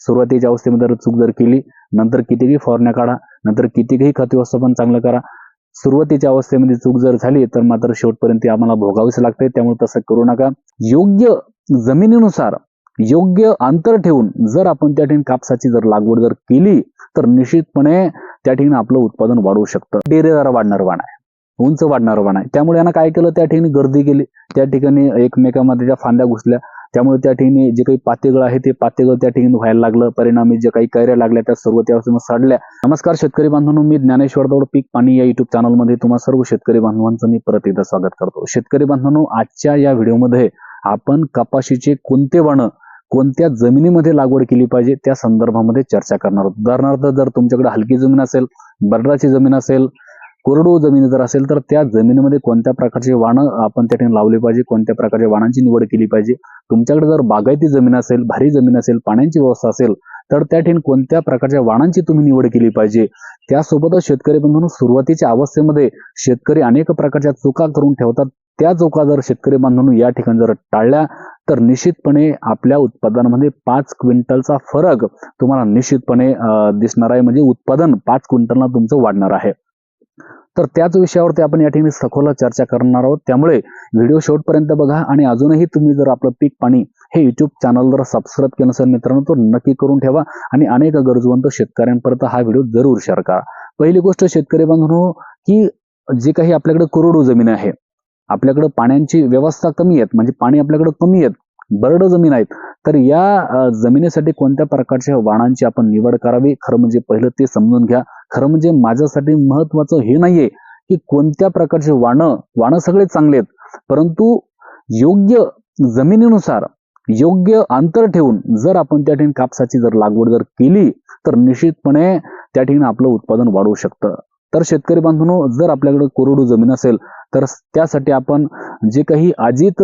सुरुवातीच्या अवस्थेमध्ये जर चूक जर केली नंतर कितीही फवारण्या काढा नंतर कितीही खत व्यवस्थापन चांगलं करा. सुरुवातीच्या अवस्थेमध्ये चूक जर झाली तर मात्र शेवटपर्यंत आम्हाला भोगावीच लागते. त्यामुळे तसं करू नका. योग्य जमिनीनुसार योग्य अंतर ठेवून जर आपण त्या ठिकाणी कापसाची जर लागवड जर केली तर निश्चितपणे त्या ठिकाणी आपलं उत्पादन वाढवू शकतं. डेरेदार वाढणार वाण आहे. उंच वाढणार वाण आहे. त्यामुळे यांना काय केलं? त्या ठिकाणी गर्दी केली. त्या ठिकाणी एकमेकांमध्ये त्या फांद्या घुसल्या त्यामुळे त्या ठिकाणी जे काही पातेगळ आहे ते पातेगळ त्या ठिकाणी व्हायला लागलं. परिणामी जे काही कैऱ्या लागल्या त्या सर्व त्या सडल्या नमस्कार शेतकरी बांधवांनो मी ज्ञानेश्वर दौड पीक पाणी या युट्यूब चॅनलमध्ये तुम्हाला सर्व शेतकरी बांधवांचं मी परत एकदा स्वागत करतो. शेतकरी बांधवांनो आजच्या या व्हिडिओमध्ये आपण कपाशीचे कोणते वण कोणत्या जमिनीमध्ये लागवड केली पाहिजे त्या संदर्भामध्ये चर्चा करणार आहोत. उदाहरणार्थ जर तुमच्याकडे हलकी जमीन असेल बर्डाची जमीन असेल कोरडू जमीन जर असेल तर त्या जमिनीमध्ये कोणत्या प्रकारचे वाणं आपण त्या ठिकाणी लावले पाहिजे? कोणत्या प्रकारच्या वाणांची निवड केली पाहिजे? तुमच्याकडे जर बागायती जमीन असेल भारी जमीन असेल पाण्याची व्यवस्था असेल तर त्या ठिकाणी कोणत्या प्रकारच्या वाणांची तुम्ही निवड केली पाहिजे? त्यासोबतच शेतकरी बंधूंनो सुरुवातीच्या अवस्थेमध्ये शेतकरी अनेक प्रकारच्या चुका करून ठेवतात. त्या चुका जर शेतकरी बांधवांनो या ठिकाणी जर टाळल्या तर निश्चितपणे आपल्या उत्पादनामध्ये पाच क्विंटलचा फरक तुम्हाला निश्चितपणे दिसणार आहे. म्हणजे उत्पादन पाच क्विंटलला तुमचं वाढणार आहे. तर त्याच विषयावरती आपण या ठिकाणी सखोल चर्चा करणार आहोत. त्यामुळे व्हिडिओ शेवटपर्यंत बघा आणि अजूनही तुम्ही जर आपलं पीक पाणी हे युट्यूब चॅनल जर सबस्क्राईब केलं असेल मित्रांनो तो नक्की करून ठेवा आणि अनेक गरजवंत शेतकऱ्यांपर्यंत हा व्हिडिओ जरूर शेअर करा. पहिली गोष्ट शेतकरी बांधवांनो की जे काही आपल्याकडे करोडो जमीन आहे आपल्याकडे पाण्याची व्यवस्था कमी आहेत म्हणजे पाणी आपल्याकडे कमी आहेत बरड जमीन आहेत तर या जमिनीसाठी कोणत्या प्रकारच्या वाणांची आपण निवड करावी? खरं म्हणजे पहिलं ते समजून घ्या. खरं म्हणजे माझ्यासाठी महत्वाचं हे नाहीये की कोणत्या प्रकारचे वाणं वाणं सगळे चांगले आहेत. परंतु योग्य जमिनीनुसार योग्य अंतर ठेवून जर आपण त्या ठिकाणी कापसाची जर लागवड जर केली तर निश्चितपणे त्या ठिकाणी आपलं उत्पादन वाढवू शकतं. तर शेतकरी बांधवांनो जर आपल्याकडे कोरडू जमीन असेल तर त्यासाठी आपण जे काही अजित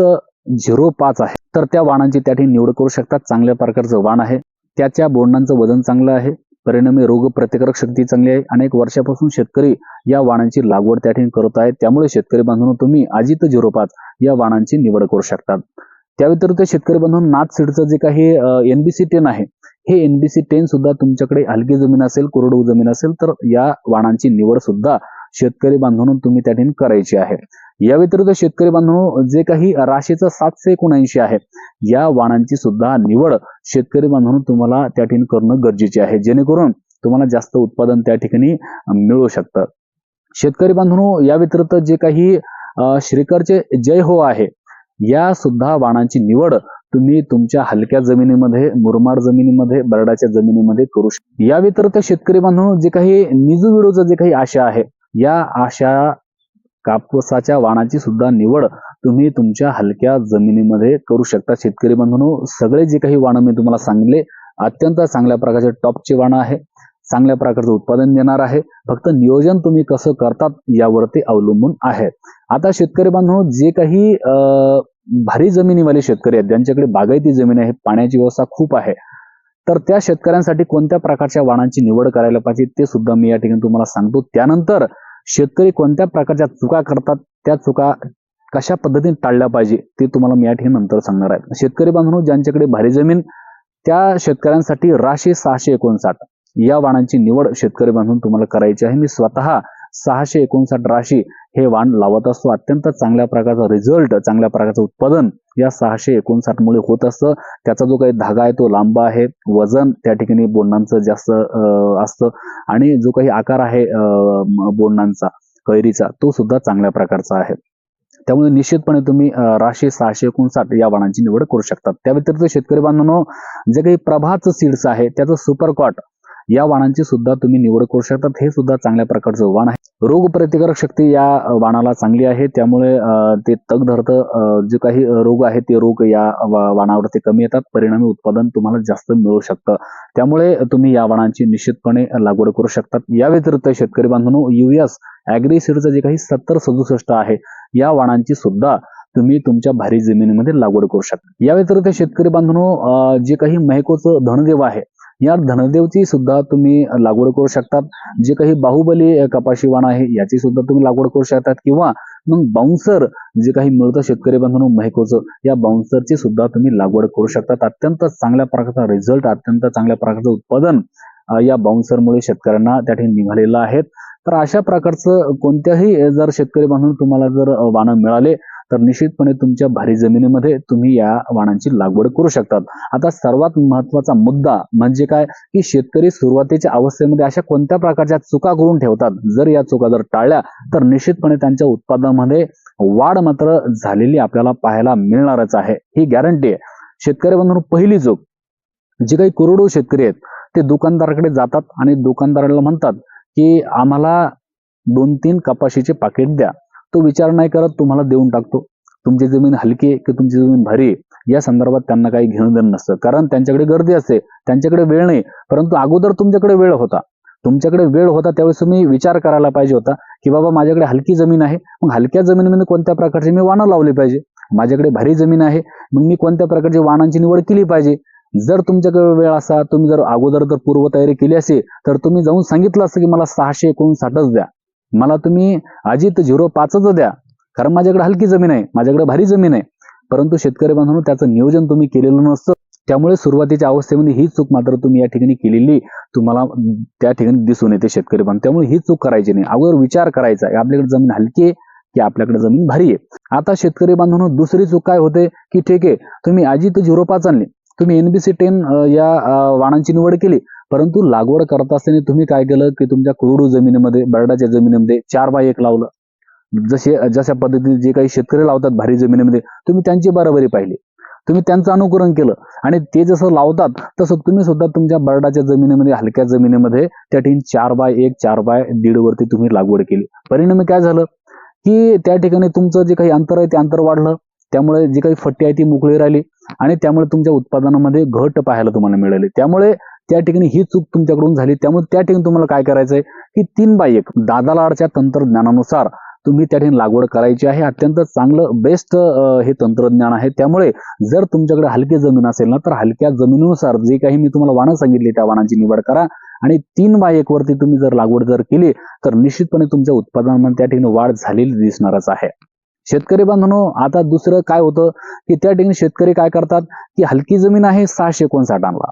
झिरो पाच आहे तर त्या वाणांची त्या ठिकाणी निवड करू शकतात चांगल्या प्रकारचं वाण आहे. त्याच्या बोंडांचं वजन चांगलं आहे. परिणामी रोग प्रतिकारक शक्ती चांगली आहे. अनेक वर्षापासून शेतकरी या वाणांची लागवड त्या ठिकाणी करत आहेत. त्यामुळे शेतकरी बांधवांनो तुम्ही अजित झिरो पाच या वाणांची निवड करू शकतात. त्या व्यतिरिक्त शेतकरी बांधून नाथ सीडचं जे काही एनबीसी टेन आहे हे एनबीसी टेन सुद्धा तुमच्याकडे हलकी जमीन असेल कोरडवू जमीन असेल तर या वाणांची निवड सुद्धा शेतकरी बांधून तुम्ही त्या ठिकाणी करायची आहे. या व्यतिरिक्त शेतकरी बांधव जे काही राशीचं सातशे एकोणऐंशी आहे या वाणांची सुद्धा निवड शेतकरी बांधव तुम्हाला त्या ठिकाणी करणं गरजेचे आहे. जेणेकरून तुम्हाला जास्त उत्पादन त्या ठिकाणी मिळू शकतं. शेतकरी बांधवनो या व्यतिरिक्त जे काही अं, श्रीकरचे जय हो आहे या सुद्धा वाणांची निवड तुम्ही तुमच्या हलक्या जमिनीमध्ये मुरमाड जमिनीमध्ये बरडाच्या जमिनीमध्ये करू शकता या व्यतिरिक्त शेतकरी बांधव जे काही निजू विडोचं जे काही आशा आहे या आशा कापसाच्या वाणाची सुद्धा निवड तुम्ही तुमच्या हलक्या जमिनीमध्ये करू शकता. शेतकरी बांधवांनो सगळे जे काही वाणं मी तुम्हाला सांगितले अत्यंत चांगल्या प्रकारचे टॉपचे वाणं आहे. चांगल्या प्रकारचं उत्पादन देणार आहे. फक्त नियोजन तुम्ही कसं करतात यावरती अवलंबून आहे. आता शेतकरी बांधव जे काही भारी जमिनीवाले शेतकरी आहेत ज्यांच्याकडे बागायती जमीन आहे पाण्याची व्यवस्था खूप आहे तर त्या शेतकऱ्यांसाठी कोणत्या प्रकारच्या वाणांची निवड करायला पाहिजे ते सुद्धा मी या ठिकाणी तुम्हाला सांगतो. त्यानंतर शेतकरी कोणत्या प्रकारच्या चुका करतात त्या चुका कशा पद्धतीने टाळल्या पाहिजे ते तुम्हाला मी या ठिकाणी नंतर सांगणार आहे. शेतकरी बांधव ज्यांच्याकडे भारी जमीन त्या शेतकऱ्यांसाठी राशे सहाशे एकोणसाठ. या वाणांची निवड शेतकरी बांधून तुम्हाला करायची आहे. मी स्वतः सहाशे एकोणसाठ राशी हे वाण लावत असतो. अत्यंत चांगल्या प्रकारचा रिझल्ट चांगल्या प्रकारचं उत्पादन या सहाशे एकोणसाठ मुळे होत असतं. त्याचा जो काही धागा आहे तो लांब आहे. वजन त्या ठिकाणी बोंडांचं जास्त असतं. आणि जो काही आकार आहे बोंडांचा कैरीचा तो सुद्धा चांगल्या प्रकारचा आहे. त्यामुळे निश्चितपणे तुम्ही राशी राशे सहाशे एकोणसाठ या वाणांची निवड करू शकतात. त्या व्यतिरिक्त शेतकरी बांधवांनो जे काही प्रभात सीड्स आहे त्याचं सुपरकॉट या वाणांची सुद्धा तुम्ही निवड करू शकतात. हे सुद्धा चांगल्या प्रकारचं वाण आहे. रोग प्रतिकारक शक्ती या वाणाला चांगली आहे. त्यामुळे ते तग धरतं जे काही रोग आहे ते रोग या वाणावरती कमी येतात. परिणामी उत्पादन तुम्हाला जास्त मिळू शकतं. त्यामुळे तुम्ही या वाणांची निश्चितपणे लागवड करू शकतात. या व्यतिरिक्त शेतकरी बांधवांनो युएस अॅग्रिसीडचं जे काही सत्तर सदुसष्ट आहे या वाणांची सुद्धा तुम्ही तुमच्या भारी जमिनीमध्ये लागवड करू शकता. या व्यतिरिक्त शेतकरी बांधवांनो जे काही महेकोचं धनदेव आहे या धनदेवची सुद्धा तुम्ही लागवड करू शकतात. जे काही बाहुबली कपाशी वाण आहे याची सुद्धा तुम्ही लागवड करू शकतात. किंवा मग बाउन्सर जे काही मिळतं शेतकरी बंधू महकोचं या बाउन्सरची सुद्धा तुम्ही लागवड करू शकतात. अत्यंत चांगल्या प्रकारचा रिझल्ट अत्यंत चांगल्या प्रकारचं उत्पादन या बाउन्सरमुळे शेतकऱ्यांना त्या ठिकाणी निघालेलं आहे. तर अशा प्रकारचं कोणत्याही जर शेतकरी बांधून तुम्हाला जर अं, वाणं मिळाले तर निश्चितपणे तुमच्या भारी जमिनीमध्ये तुम्ही या वाणांची लागवड करू शकतात. आता सर्वात महत्त्वाचा मुद्दा म्हणजे काय? की शेतकरी सुरुवातीच्या अवस्थेमध्ये अशा कोणत्या प्रकारच्या चुका करून ठेवतात? जर या चुका जर टाळल्या तर निश्चितपणे त्यांच्या उत्पादनामध्ये वाढ मात्र झालेली आपल्याला पाहायला मिळणारच आहे. ही गॅरंटी आहे. शेतकरी बंधून पहिली चूक जे काही करोडो शेतकरी आहेत ते दुकानदाराकडे जातात आणि दुकानदाराला म्हणतात की आम्हाला दोन तीन कपाशीचे पाकिट द्या. तो विचार नाही करत तुम्हाला देऊन टाकतो. तुमची जमीन हलकी आहे की तुमची जमीन भारी आहे या संदर्भात त्यांना काही घेणं देणं नसतं. कारण त्यांच्याकडे गर्दी असते त्यांच्याकडे वेळ नाही. परंतु अगोदर तुमच्याकडे वेळ होता. तुमच्याकडे वेळ होता त्यावेळेस तुम्ही विचार करायला पाहिजे होता की बाबा माझ्याकडे हलकी जमीन आहे मग हलक्या जमिनीमध्ये कोणत्या प्रकारची मी वाणं लावली पाहिजे? माझ्याकडे भारी जमीन आहे मग मी कोणत्या प्रकारची वाणांची निवड केली पाहिजे? जर तुमच्याकडे वेळ असा तुम्ही जर अगोदर जर पूर्वतयारी केली असेल तर तुम्ही जाऊन सांगितलं असतं की मला सहाशे एकोणसाठच द्या. मला तुम्ही अजित झिरो पाचच द्या. कारण माझ्याकडे हलकी जमीन आहे. माझ्याकडे भारी जमीन आहे. परंतु शेतकरी बांधवांनो त्याचं नियोजन तुम्ही केलेलं नसतं. त्यामुळे सुरुवातीच्या अवस्थेमध्ये ही चूक मात्र तुम्ही या ठिकाणी केलेली तुम्हाला त्या ठिकाणी दिसून येते शेतकरी बांधव. त्यामुळे ही चूक करायची नाही. अगोदर विचार करायचा आहे. आपल्याकडे जमीन हलकी आहे की आपल्याकडे जमीन भारी आहे? आता शेतकरी बांधवांनो दुसरी चूक काय होते? की ठीक आहे तुम्ही अजित झिरो पाच आणले. तुम्ही एनबीसी टेन या वाणांची निवड केली. परंतु लागवड करत असताना तुम्ही काय केलं की तुमच्या कोरडू जमिनीमध्ये बरडाच्या जमिनीमध्ये चार बाय एक लावलं. जसे जशा पद्धतीने जे काही शेतकरी लावतात भारी जमिनीमध्ये तुम्ही त्यांची बरोबरी पाहिली. तुम्ही त्यांचं अनुकरण केलं. आणि ते जसं लावतात तसं तुम्ही सुद्धा तुमच्या बरडाच्या जमिनीमध्ये हलक्या जमिनीमध्ये त्या ठिकाणी चार बाय एक चार बाय दीड वरती तुम्ही लागवड केली. परिणामी काय झालं की त्या ठिकाणी तुमचं जे काही अंतर आहे ते अंतर वाढलं. त्यामुळे जी काही फट्टी आहे ती मोकळी राहिली आणि त्यामुळे तुमच्या उत्पादनामध्ये घट पाहायला तुम्हाला मिळाली. त्यामुळे त्या ठिकाणी ही चूक तुमच्याकडून झाली. त्यामुळे त्या ठिकाणी तुम्हाला काय करायचंय? की तीन बाय एक दादालाडच्या तंत्रज्ञानानुसार तुम्ही त्या ठिकाणी लागवड करायची आहे. अत्यंत चांगलं बेस्ट हे तंत्रज्ञान आहे. त्यामुळे जर तुमच्याकडे हलकी जमीन असेल ना तर हलक्या जमिनीनुसार जे काही मी तुम्हाला वाणं सांगितली त्या वाणांची निवड करा आणि तीन बाय एक वरती तुम्ही जर लागवड जर केली तर निश्चितपणे तुमच्या उत्पादनामध्ये त्या ठिकाणी वाढ झालेली दिसणारच आहे. शेतकरी बांधवांनो आता दुसरं काय होतं की त्या ठिकाणी शेतकरी काय करतात की हलकी जमीन आहे सहाशे एकोणसाठ आणला.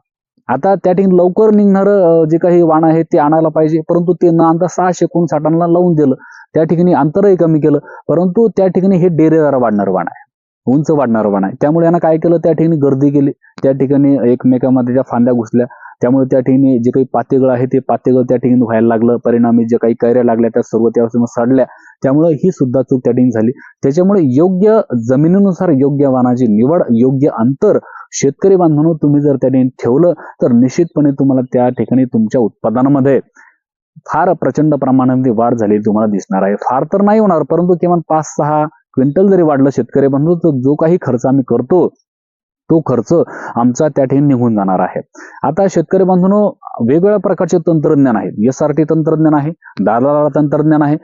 आता त्या ठिकाणी लवकर निघणारं जे काही वाण आहे ते आणायला पाहिजे परंतु ते न आणता सहाशे एकोणसाठांना लावून दिलं. त्या ठिकाणी अंतरही कमी केलं परंतु त्या ठिकाणी हे डेरेदार वाढणार वाण आहे. उंच वाढणारं वाण आहे. त्यामुळे यांना काय केलं त्या ठिकाणी गर्दी केली. त्या ठिकाणी एकमेकांमध्ये त्या फांद्या घुसल्या त्यामुळे त्या ठिकाणी जे काही पातेगळ आहे ते पातेगळ त्या ठिकाणी व्हायला लागलं. परिणामी जे काही कैऱ्या लागल्या त्या सर्व त्या सडल्या. त्यामुळे ही सुद्धा चूक त्या ठिकाणी झाली. त्याच्यामुळे योग्य जमिनीनुसार योग्य वाहनाची निवड योग्य अंतर शेतकरी बांधवांनो तुम्ही जर त्या ठिकाणी ठेवलं तर निश्चितपणे तुम्हाला त्या ठिकाणी तुमच्या उत्पादनामध्ये फार प्रचंड प्रमाणामध्ये वाढ झालेली तुम्हाला दिसणार आहे. फार तर नाही होणार परंतु किमान पाच सहा क्विंटल जरी वाढलं शेतकरी बांधव तर जो काही खर्च आम्ही करतो तो खर्च आमचा त्या ठिकाणी निघून जाणार आहे. आता शेतकरी बांधून वेगवेगळ्या प्रकारचे तंत्रज्ञान आहे. एस आर टी तंत्रज्ञान आहे दादा तंत्रज्ञान आहे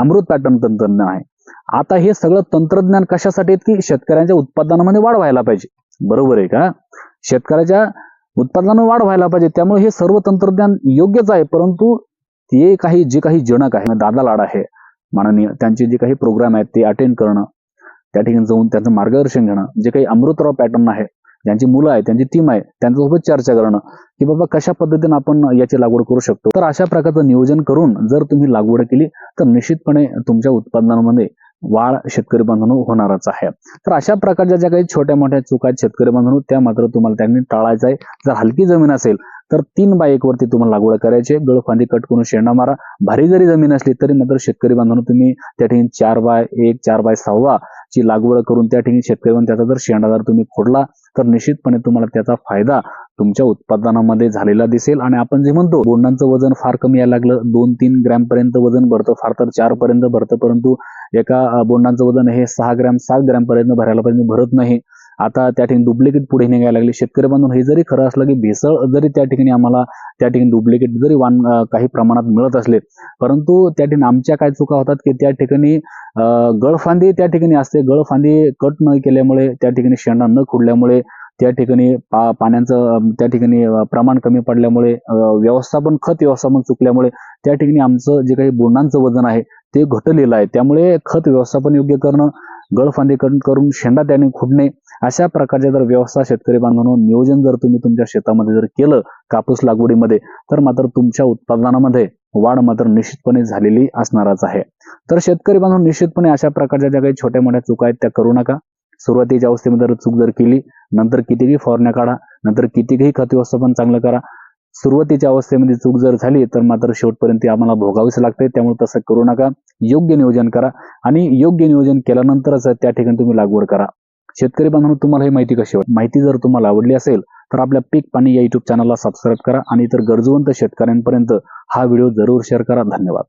अमृत पॅटर्न तंत्रज्ञान आहे. आता हे सगळं तंत्रज्ञान कशासाठी आहेत की शेतकऱ्यांच्या उत्पादनामध्ये वाढ व्हायला पाहिजे. बरोबर आहे का? शेतकऱ्याच्या उत्पादनामध्ये वाढ व्हायला पाहिजे. त्यामुळे हे सर्व तंत्रज्ञान योग्यच आहे. परंतु ते काही जे काही जनक आहे म्हणजे दादा लाड आहे माननीय त्यांचे जे काही प्रोग्राम आहेत ते अटेंड करणं त्या ठिकाणी जाऊन त्यांचं मार्गदर्शन घेणं जे काही अमृतराव पॅटर्न आहे ज्यांची मुलं आहेत त्यांची टीम आहे त्यांच्यासोबत चर्चा करणं की बाबा कशा पद्धतीने आपण याची लागवड करू शकतो? तर अशा प्रकारचं नियोजन करून जर तुम्ही लागवड केली तर निश्चितपणे तुमच्या उत्पादनामध्ये वाढ शेतकरी बांधवून होणारच आहे. तर अशा प्रकारच्या ज्या काही छोट्या मोठ्या चुका आहेत शेतकरी बांधवून त्या मात्र तुम्हाला त्यांनी टाळायचं आहे जर हलकी जमीन असेल तर तीन बाय एक वरती तुम्हाला लागवड करायची आहे. गळफांदी कट करून शेंडा मारा. भारी जरी जमीन असली तरी मात्र शेतकरी बांधवांनो तुम्ही त्या ठिकाणी चार बाय एक चार बाय सहावा ची लागवड करून त्या ठिकाणी शेतकरी त्याचा जर शेंडा जर तुम्ही फोडला तर निश्चितपणे तुम्हाला त्याचा फायदा तुमच्या उत्पादनामध्ये झालेला दिसेल. आणि आपण जे म्हणतो बोंडांचं वजन फार कमी यायला लागलं. दोन तीन ग्रॅम पर्यंत वजन भरतं फार तर चार पर्यंत भरतं परंतु एका बोंडांचं वजन हे सहा ग्रॅम सात ग्रॅमपर्यंत भरायला पाहिजे भरत नाही. आता त्या ठिकाणी डुप्लिकेट पुढे निघायला लागले. शेतकरी बांधून हे जरी खरं असलं की भेसळ जरी त्या ठिकाणी आम्हाला त्या ठिकाणी डुप्लिकेट जरी वाण काही प्रमाणात मिळत असले परंतु त्या ठिकाणी आमच्या काय चुका होतात की त्या ठिकाणी गळफांदी त्या ठिकाणी असते. गळफांदी कट न केल्यामुळे त्या ठिकाणी शेंडा न खुडल्यामुळे त्या ठिकाणी पा पाण्याचं त्या ठिकाणी प्रमाण कमी पडल्यामुळे व्यवस्थापन खत व्यवस्थापन चुकल्यामुळे त्या ठिकाणी आमचं जे काही बोंडांचं वजन आहे ते घटलेलं आहे. त्यामुळे खत व्यवस्थापन योग्य करणं गळफांदीकरण करून करून शेंडा त्याने खुडणे अशा प्रकारच्या जर व्यवस्था शेतकरी बांधवांनो नियोजन जर तुम्ही तुमच्या शेतामध्ये जर केलं कापूस लागवडीमध्ये तर मात्र तुमच्या उत्पादनामध्ये वाढ मात्र निश्चितपणे झालेली असणारच आहे. तर शेतकरी बांधव निश्चितपणे अशा प्रकारच्या ज्या काही छोट्या मोठ्या चुका आहेत त्या करू नका. सुरुवातीच्या अवस्थेमध्ये जर चूक जर केली नंतर कितीही फवारण्या काढा नंतर कितीही खत व्यवस्थापन चांगलं करा सुरुवातीच्या अवस्थेमध्ये चूक जर झाली तर मात्र शेवटपर्यंत आम्हाला भोगावीच लागते त्यामुळे तसं करू नका. योग्य नियोजन करा आणि योग्य नियोजन केल्यानंतरच त्या ठिकाणी तुम्ही लागवड करा. शेतकरी बांधवांनो तुम्हाला ही माहिती कशी वाटते माहिती जर तुम्हाला आवडली असेल तर आपल्या पीक पाणी या युट्यूब चॅनलला सबस्क्राईब करा आणि इतर गरजवंत शेतकऱ्यांपर्यंत हा व्हिडिओ जरूर शेअर करा. धन्यवाद.